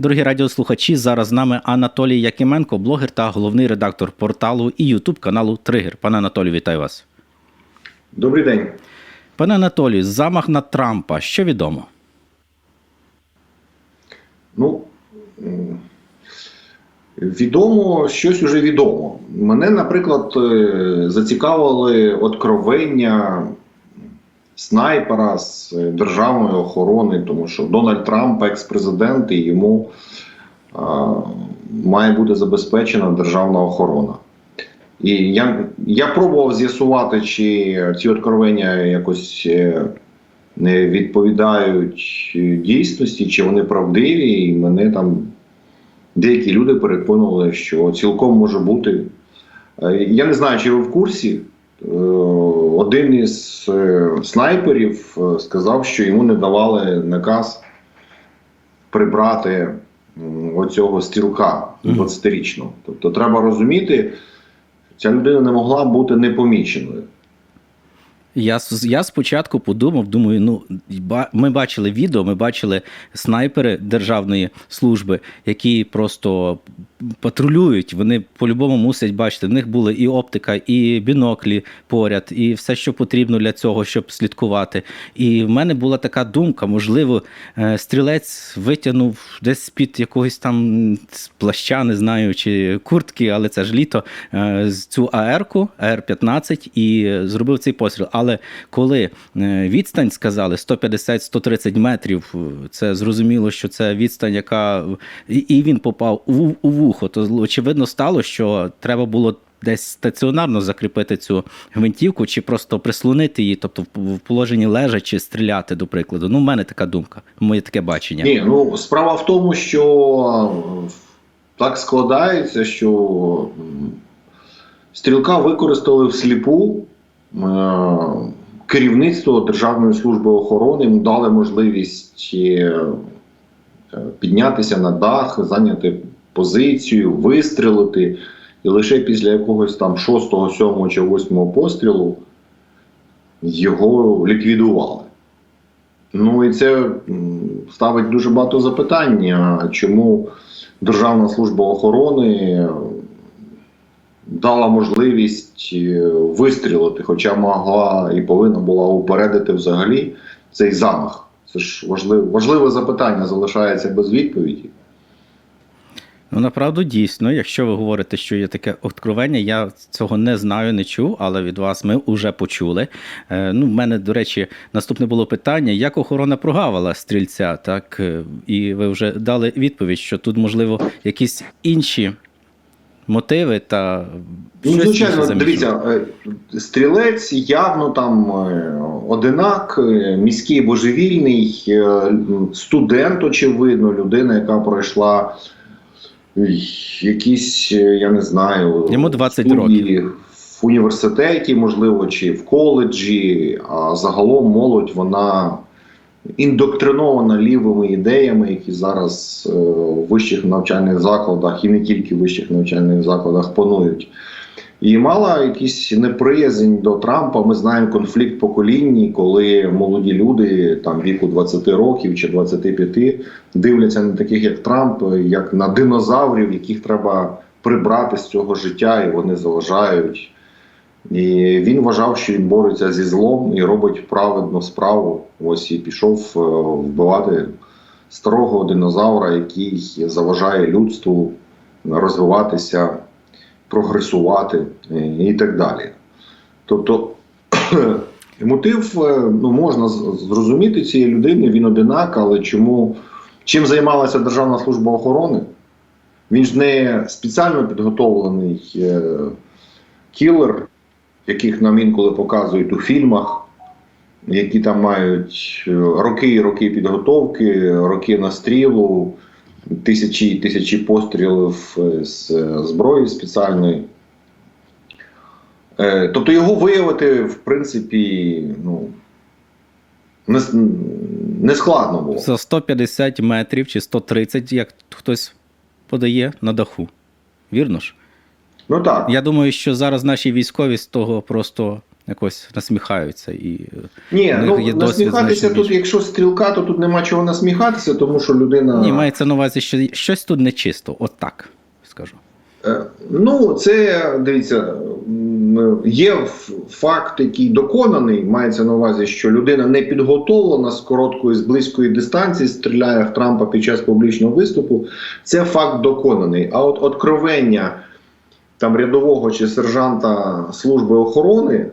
Дорогі радіослухачі, зараз з нами Анатолій Якименко, блогер та головний редактор порталу і Ютуб каналу Тригер. Пане Анатолію, вітаю вас. Добрий день. Пане Анатолію, замах на Трампа. Що відомо? Ну відомо, щось уже відомо. Мене, наприклад, е, зацікавили откровення снайпера з е, державної охорони, тому що Дональд Трамп, екс-президент, і йому а, має бути забезпечена державна охорона. І я, я пробував з'ясувати, чи ці откровення якось е, не відповідають е, дійсності, чи вони правдиві, і мене там деякі люди переконували, що цілком може бути. Е, Я не знаю, чи ви в курсі. Е, Один із е, снайперів е, сказав, що йому не давали наказ прибрати оцього стрілка 20-річного. Тобто треба розуміти, ця людина не могла бути непоміченою. Я, я спочатку подумав, думаю, ну ми бачили відео, ми бачили снайпери державної служби, які просто патрулюють. Вони по-любому мусять бачити. В них були і оптика, і біноклі поряд, і все, що потрібно для цього, щоб слідкувати. І в мене була така думка: можливо, е, стрілець витягнув десь з-під якогось там плаща, не знаю, чи куртки, але це ж літо, е, цю АР-ку, АР-15, і зробив цей постріл. Але коли е, відстань сказали 150-130 метрів, це зрозуміло, що це відстань, яка і- він попав у, у вухо. То очевидно стало, що треба було. Десь стаціонарно закріпити цю гвинтівку, чи просто прислонити її, тобто в- положенні лежачи стріляти, до прикладу. Ну, в мене така думка, моє таке бачення. Ні, ну справа в тому, що так складається, що стрілка використали всліпу. Керівництво Державної служби охорони йому дали можливість е, піднятися на дах, зайняти позицію, вистрілити. І лише після якогось там 6, 7 чи 8 пострілу його ліквідували. Ну і це ставить дуже багато запитань, чому Державна служба охорони дала можливість е, вистрілити, хоча могла і повинна була упередити взагалі цей замах. Це ж важливе, важливе запитання залишається без відповіді. Ну, направду, дійсно, якщо ви говорите, що є таке откровення, я цього не знаю, не чув, але від вас ми вже почули. Е, ну, в мене, до речі, наступне було питання: як охорона прогавила стрільця, так? Е, І ви вже дали відповідь, що тут, можливо, якісь інші мотиви та. Ну, звичайно, дивіться, е, стрілець явно там одинак, міський божевільний, студент, очевидно, людина, яка пройшла якісь, е, я не знаю, Йому 20 студії в університеті, можливо, чи в коледжі, а загалом молодь вона індоктринована лівими ідеями, які зараз е, в вищих навчальних закладах і не тільки в вищих навчальних закладах панують. І мала якийсь неприязнь до Трампа. Ми знаємо конфлікт поколінні, коли молоді люди там віку 20 років чи 25 дивляться на таких, як Трамп, як на динозаврів, яких треба прибрати з цього життя, і вони заважають. І він вважав, що він бореться зі злом і робить праведну справу. Ось і пішов е, вбивати старого динозавра, який заважає людству розвиватися, прогресувати е, і так далі. Тобто мотив е, ну, можна зрозуміти цієї людини, він одинак, але чому чим займалася Державна служба охорони? Він ж не спеціально підготовлений е, кілер, яких нам інколи показують у фільмах, які там мають е, роки і роки підготовки, роки настрілу, тисячі і тисячі пострілів е, з е, зброї спеціальної. Е, Тобто його виявити, в принципі, ну, не, не складно було. За 150 метрів чи 130, як хтось подає на даху. Вірно ж? Ну так. Я думаю, що зараз наші військові з того просто якось насміхаються і Ні, ну є насміхатися тут, якщо стрілка, то тут нема чого насміхатися, тому що людина. ні, мається на увазі, що щось тут нечисто, от так скажу. Е, Ну, це дивіться, є факт, який доконаний. Мається на увазі, що людина не підготовлена з короткої, з близької дистанції, стріляє в Трампа під час публічного виступу. Це факт доконаний. А от откровення там рядового чи сержанта служби охорони.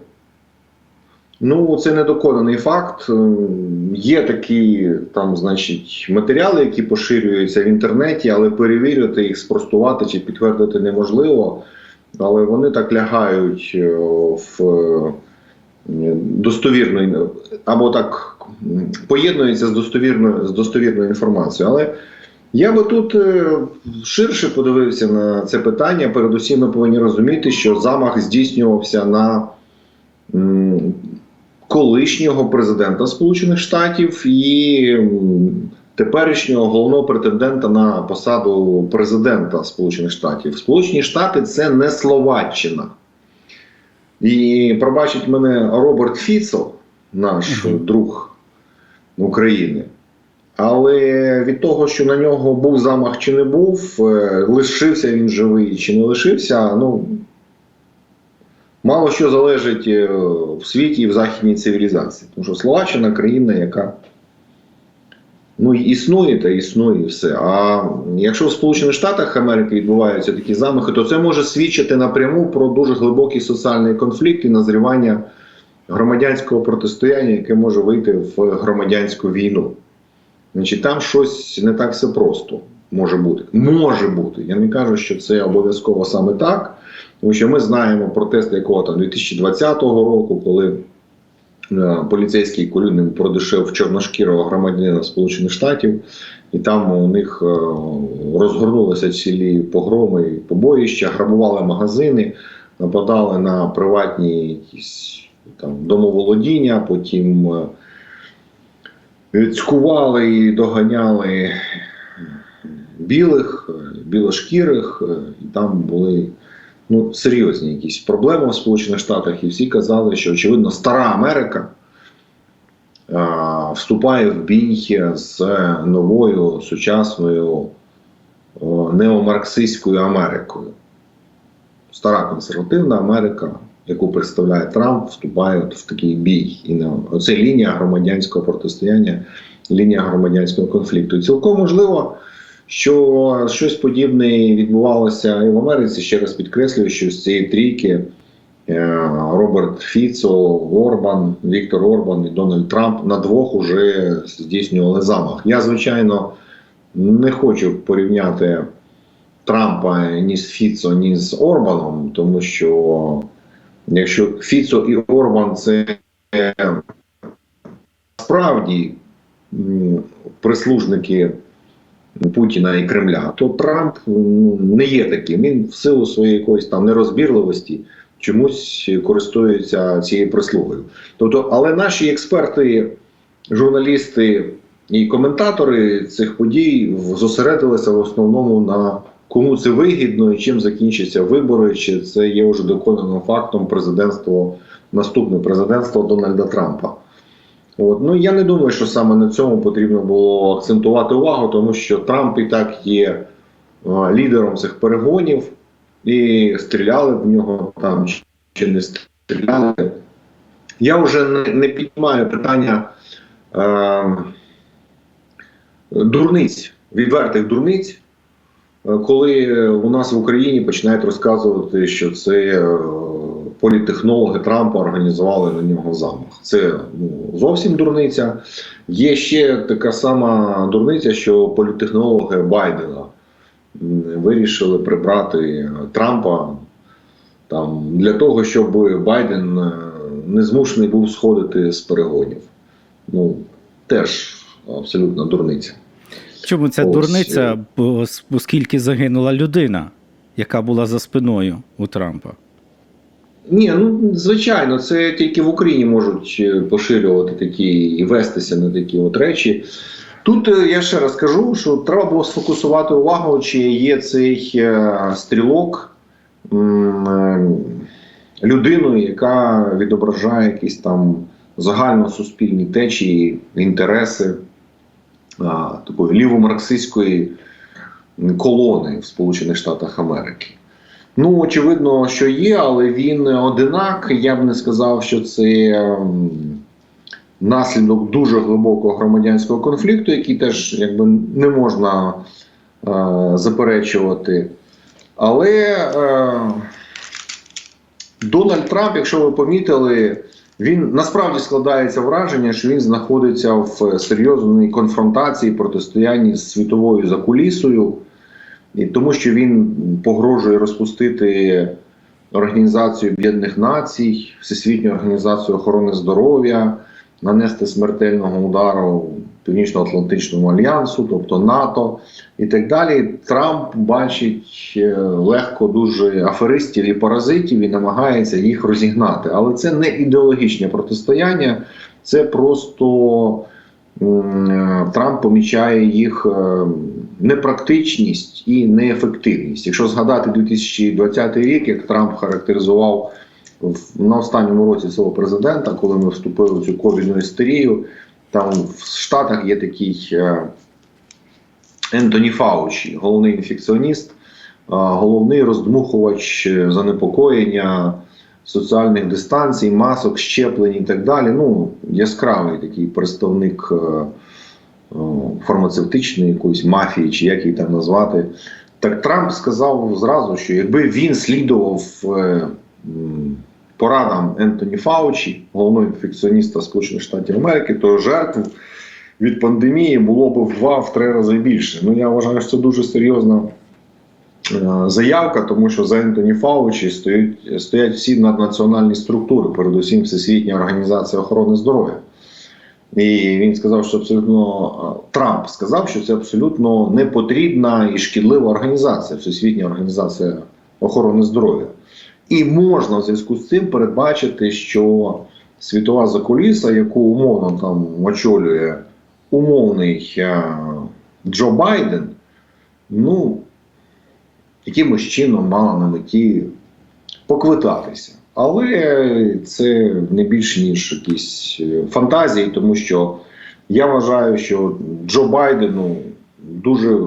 Ну, це недоконаний факт. Ем, Є такі там, значить, матеріали, які поширюються в інтернеті, але перевірити їх, спростувати чи підтвердити неможливо. Але вони так лягають е, в е, достовірну або так поєднуються з достовірною з достовірною інформацією. Але я би тут е, ширше подивився на це питання. Передусім, ми повинні розуміти, що замах здійснювався на колишнього президента Сполучених Штатів і теперішнього головного претендента на посаду президента Сполучених Штатів. Сполучені Штати це не Словаччина. І пробачить мене Роберт Фіцо, наш Мгм. друг України. Але від того, що на нього був замах чи не був, е, лишився він живий чи не лишився, ну мало що залежить е, в світі і в західній цивілізації. Тому що Словаччина країна, яка ну, існує та існує все. А якщо в Сполучених Штатах Америки відбуваються такі замахи, то це може свідчити напряму про дуже глибокий соціальний конфлікт і назрівання громадянського протистояння, яке може вийти в громадянську війну. Значить, там щось не так все просто може бути. Може бути. Я не кажу, що це обов'язково саме так. Тому що ми знаємо протести якого там 2020 року, коли е, поліцейський колюдним продешев чорношкірого громадянина Сполучених Штатів, і там у них е, розгорнулися цілі погроми і побоїща, грабували магазини, нападали на приватні якісь там домоволодіння, потім. е, Цькували і доганяли білих, е, білошкірих, е, і там були ну, серйозні якісь проблеми в Сполучених Штатах, і всі казали, що очевидно стара Америка а, вступає в бій з новою сучасною о, неомарксистською Америкою. Стара консервативна Америка, яку представляє Трамп, вступає от в такий бій. І не оце лінія громадянського протистояння, лінія громадянського конфлікту. І цілком можливо, що щось подібне відбувалося і в Америці. Ще раз підкреслюю, що з цієї трійки е, Роберт Фіцо, Орбан, Віктор Орбан і Дональд Трамп на двох уже здійснювали замах. Я, звичайно, не хочу порівняти Трампа ні з Фіцо, ні з Орбаном, тому що якщо Фіцо і Орбан це справді прислужники Путіна і Кремля, то Трамп ну, не є таким. Він в силу своєї якоїсь там нерозбірливості чомусь користується цією прислугою. Тобто, але наші експерти, журналісти і коментатори цих подій зосередилися в основному на кому це вигідно і чим закінчаться вибори, чи це є вже доконаним фактом президентство, наступне президентство Дональда Трампа. От. Ну я не думаю, що саме на цьому потрібно було акцентувати увагу, тому що Трамп і так є е, лідером цих перегонів, і стріляли в нього там чи- не стріляли. Я вже не, піднімаю питання е, дурниць, відвертих дурниць, е, коли у нас в Україні починають розказувати, що це політтехнологи Трампа організували на нього замах. Це ну, зовсім дурниця. Є ще така сама дурниця, що політтехнологи Байдена вирішили прибрати Трампа там, для того, щоб Байден е, не змушений був сходити з перегонів. Ну, теж абсолютно дурниця. Чому ця Ось, дурниця? е. Оскільки загинула людина, яка була за спиною у Трампа. Ні, ну звичайно, це тільки в Україні можуть е, поширювати такі і вестися на такі от речі. Тут е, я ще раз кажу, що треба було сфокусувати увагу, чи є цей е, стрілок людиною, яка відображає якісь там загальносуспільні течії, інтереси такої лівомарксистської колони в Сполучених Штатах Америки. Ну, очевидно, що є, але він одинак. Я б не сказав, що це ем, наслідок дуже глибокого громадянського конфлікту, який теж якби не можна е, заперечувати. Але е, Дональд Трамп, якщо ви помітили, він насправді складається враження, що він знаходиться в серйозній конфронтації, протистоянні з світовою закулісою, і тому що він погрожує розпустити Організацію Об'єднаних Націй, Всесвітню організацію охорони здоров'я, нанести смертельного удару Північно-Атлантичному альянсу, тобто НАТО і так далі. Трамп бачить е, легко дуже аферистів і паразитів і намагається їх розігнати. Але це не ідеологічне протистояння, це просто е, Трамп помічає їх е, непрактичність і неефективність. Якщо згадати 2020 рік, як Трамп характеризував на останньому році свого президента, коли ми вступили в цю ковідну істерію, там в Штатах є такий е, Ентоні Фаучі, головний інфекціоніст, е, головний роздмухувач е, занепокоєння соціальних дистанцій, масок, щеплень і так далі. Ну, яскравий такий представник фармацевтичної якоїсь мафії, чи як її там назвати. Так Трамп сказав зразу, що якби він слідував е, порадам Ентоні Фаучі, головного інфекціоніста Сполучених Штатів Америки, то жертв від пандемії було б в два в три рази більше. Ну я вважаю, що це дуже серйозна е, заявка, тому що за Ентоні Фаучі стоять, стоять всі наднаціональні структури, передусім Всесвітня організація охорони здоров'я. І він сказав, що абсолютно е, Трамп сказав, що це абсолютно непотрібна і шкідлива організація, Всесвітня організація охорони здоров'я. І можна в зв'язку з цим передбачити, що світова закуліса, яку умовно там очолює умовний е, Джо Байден, ну, якимось чином мала на меті поквитатися. Але це не більш ніж якісь е, фантазії, тому що я вважаю, що Джо Байдену дуже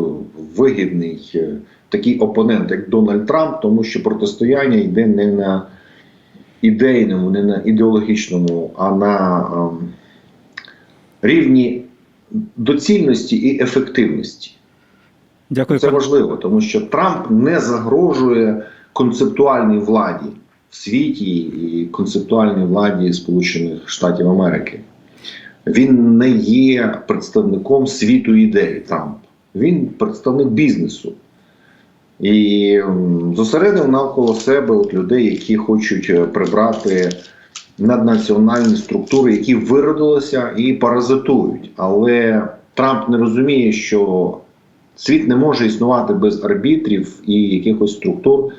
вигідний е, такий опонент, як Дональд Трамп, тому що протистояння йде не на ідейному, не на ідеологічному, а на ем, рівні доцільності і ефективності. Дякую, Це важливо, тому що Трамп не загрожує концептуальній владі в світі і концептуальній владі Сполучених Штатів Америки. Він не є представником світу ідей Трамп. Він представник бізнесу. І зосередив навколо себе от людей, які хочуть е, прибрати наднаціональні структури, які виродилися і паразитують. Але Трамп не розуміє, що світ не може існувати без арбітрів і якихось структур,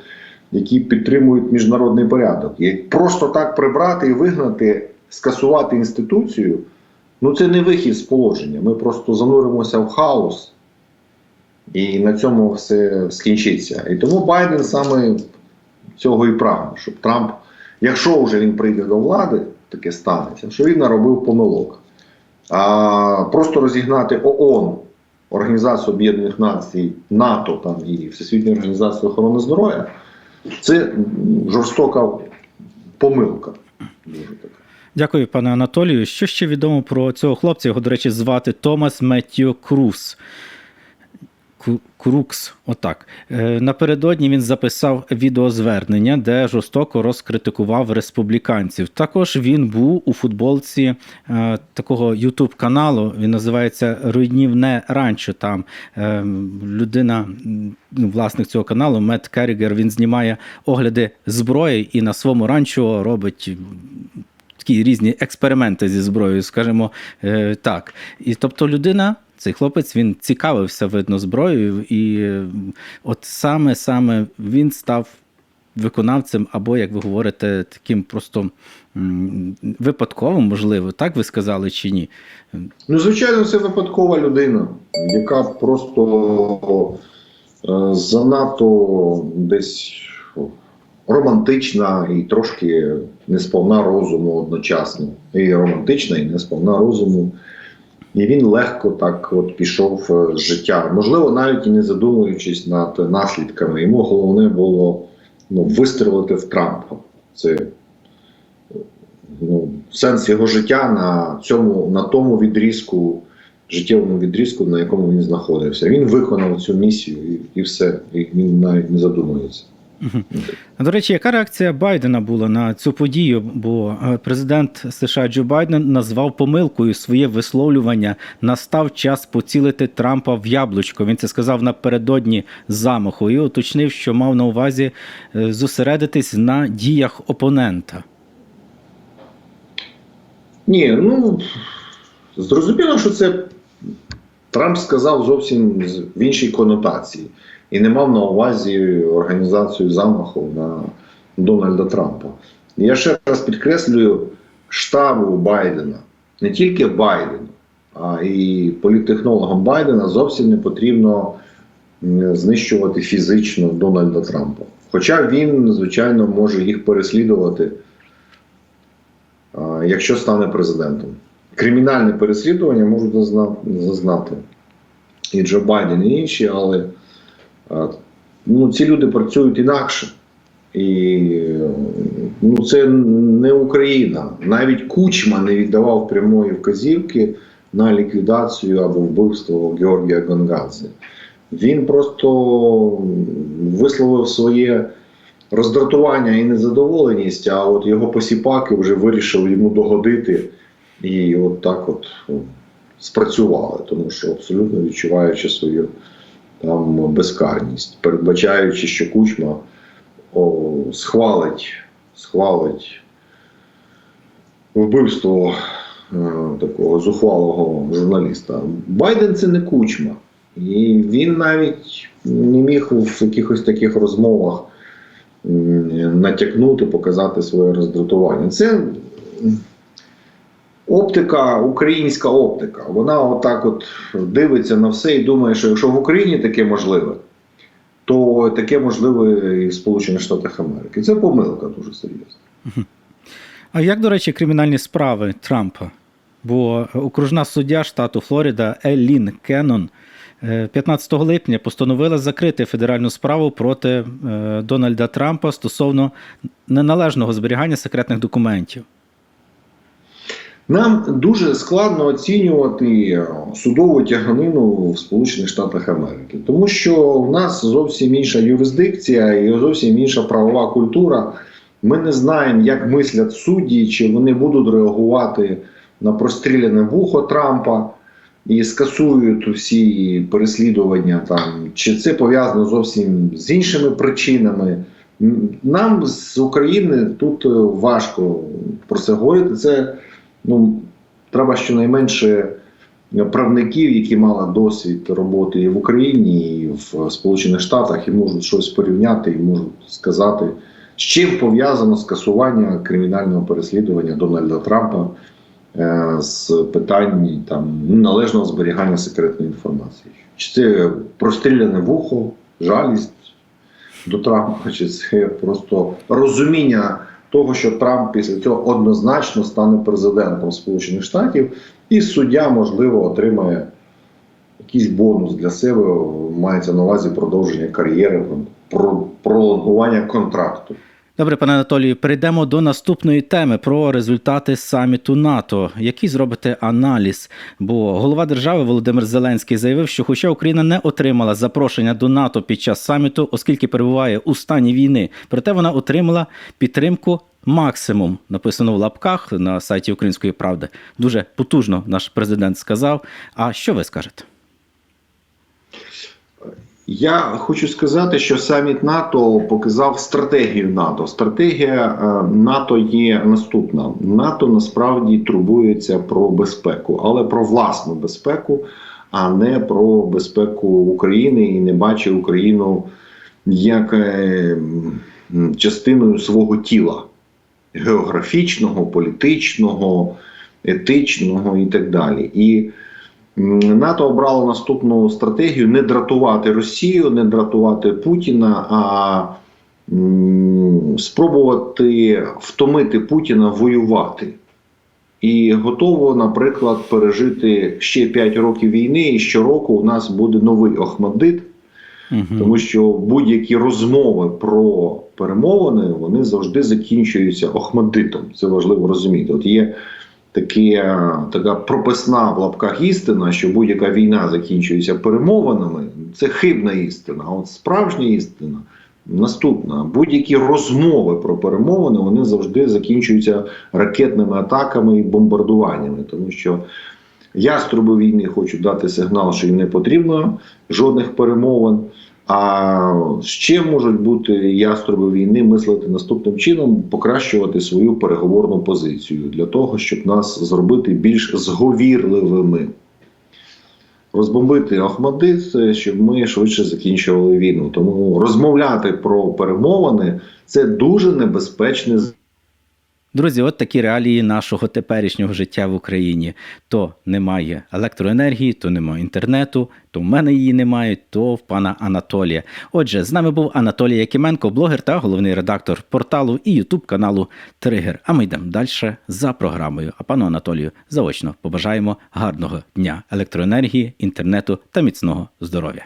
які підтримують міжнародний порядок. І просто так прибрати і вигнати, скасувати інституцію, ну це не вихід з положення. Ми просто зануримося в хаос. І на цьому все скінчиться. І тому Байден саме цього і прагне, щоб Трамп, якщо вже він прийде до влади, таке станеться, що він наробив помилок. А просто розігнати ООН, Організацію Об'єднаних Націй, НАТО там, і Всесвітню організацію охорони здоров'я, це жорстока помилка. Дуже така. Дякую, пане Анатолію. Що ще відомо про цього хлопця? Його, до речі, звати Томас Меттіо Круз. Крукс, отак. Е, Напередодні він записав відеозвернення, де жорстоко розкритикував республіканців. Також він був у футболці е, такого Ютуб каналу. Він називається Руйнівне Ранчо. Там е, людина, ну, власник цього каналу, Мет Керрігер, він знімає огляди зброї і на своєму ранчо робить такі різні експерименти зі зброєю, скажімо так. І тобто людина. Цей хлопець він цікавився, видно, зброєю, і от саме саме він став виконавцем, або, як ви говорите, таким просто випадковим, можливо, так ви сказали чи ні? Ну, звичайно, це випадкова людина, яка просто е, занадто десь романтична і трошки несповна розуму одночасно. І романтична, і несповна розуму. І він легко так от пішов е, з життя. Можливо, навіть і не задумуючись над наслідками. Йому головне було ну, вистрелити в Трампа. Це ну, сенс його життя на цьому, на тому відрізку, життєвому відрізку, на якому він знаходився. Він виконав цю місію і, і все. І він навіть не задумується. До речі, яка реакція Байдена була на цю подію? Бо е, президент США Джо Байден назвав помилкою своє висловлювання. Настав час поцілити Трампа в яблучко. Він це сказав напередодні замаху і уточнив, що мав на увазі е, зосередитись на діях опонента. Ні, ну зрозуміло, що це Трамп сказав зовсім в іншій конотації і не мав на увазі організацію замаху на Дональда Трампа. Я ще раз підкреслюю штабу Байдена, не тільки Байдену, а і політтехнологам Байдена зовсім не потрібно знищувати фізично Дональда Трампа. Хоча він, звичайно, може їх переслідувати якщо стане президентом. Кримінальне переслідування можуть зазнати і Джо Байден, і інші, але ну, ці люди працюють інакше. І ну, це не Україна. Навіть Кучма не віддавав прямої вказівки на ліквідацію або вбивство Георгія Гонгадзе. Він просто висловив своє роздратування і незадоволеність, а от його посіпаки вже вирішили йому догодити і от так от спрацювали, тому що абсолютно відчуваючи свою там безкарність, передбачаючи, що кучма о, схвалить, схвалить вбивство е, такого зухвалого журналіста. Байден це не кучма. І він навіть не міг в якихось таких розмовах натякнути, показати своє роздратування. Це оптика, українська оптика. Вона отак от дивиться на все і думає, що якщо в Україні таке можливе, то таке можливе і в Сполучених Штатах Америки. Це помилка дуже серйозна. А як, до речі, кримінальні справи Трампа? Бо окружна суддя штату Флорида Еллін Кеннон е, 15 липня постановила закрити федеральну справу проти е, Дональда Трампа стосовно неналежного зберігання секретних документів. Нам дуже складно оцінювати судову тяганину в Сполучених Штатах Америки, тому що в нас зовсім інша юрисдикція і зовсім інша правова культура. Ми не знаємо, як мислять судді, чи вони будуть реагувати на простріляне вухо Трампа і скасують всі переслідування там, чи це пов'язано зовсім з іншими причинами. Нам з України тут важко про це говорити. Це ну, треба щонайменше правників, які мали досвід роботи в Україні, і в Сполучених Штатах, і можуть щось порівняти, і можуть сказати, з чим пов'язано скасування кримінального переслідування Дональда Трампа е, з питань там належного зберігання секретної інформації. Чи це простріляне вухо, жалість до Трампа, чи це просто розуміння того, що Трамп після цього однозначно стане президентом Сполучених Штатів, і суддя, можливо, отримає якийсь бонус для себе, мається на увазі продовження кар'єри, пролонгування контракту. Добре, пане Анатолію, перейдемо до наступної теми про результати саміту НАТО. Який зробите аналіз? Бо голова держави Володимир Зеленський заявив, що, хоча Україна не отримала запрошення до НАТО під час саміту, оскільки перебуває у стані війни, проте вона отримала підтримку. Максимум написано в лапках на сайті Української правди. Дуже потужно наш президент сказав. А що ви скажете? Я хочу сказати, що саміт НАТО показав стратегію НАТО. Стратегія е, НАТО є наступна: НАТО насправді турбується про безпеку, але про власну безпеку, а не про безпеку України і не бачить Україну як е, частиною свого тіла географічного, політичного, етичного і так далі. І НАТО обрало наступну стратегію не дратувати Росію, не дратувати Путіна, а спробувати втомити Путіна воювати. І готово, наприклад, пережити ще 5 років війни, і щороку у нас буде новий Охмаддит, Мгм. тому що будь-які розмови про перемовини вони завжди закінчуються Охмаддитом. Це важливо розуміти. От є таке, така прописна в лапках істина, що будь-яка війна закінчується перемовинами. Це хибна істина. А от справжня істина наступна: будь-які розмови про перемовини вони завжди закінчуються ракетними атаками і бомбардуваннями, тому що. Яструби війни хочуть дати сигнал, що їм не потрібно жодних перемовин. А ще можуть бути яструби війни мислити наступним чином, покращувати свою переговорну позицію для того, щоб нас зробити більш зговірливими. Розбомбити Ахмадит, щоб ми швидше закінчували війну. Тому розмовляти про перемовини це дуже небезпечне Друзі, от такі реалії нашого теперішнього життя в Україні. То немає електроенергії, то немає інтернету, то в мене її немає, то в пана Анатолія. Отже, з нами був Анатолій Якименко, блогер та головний редактор порталу і Ютуб каналу Тригер. А ми йдемо далі за програмою. А пану Анатолію заочно побажаємо гарного дня електроенергії, інтернету та міцного здоров'я.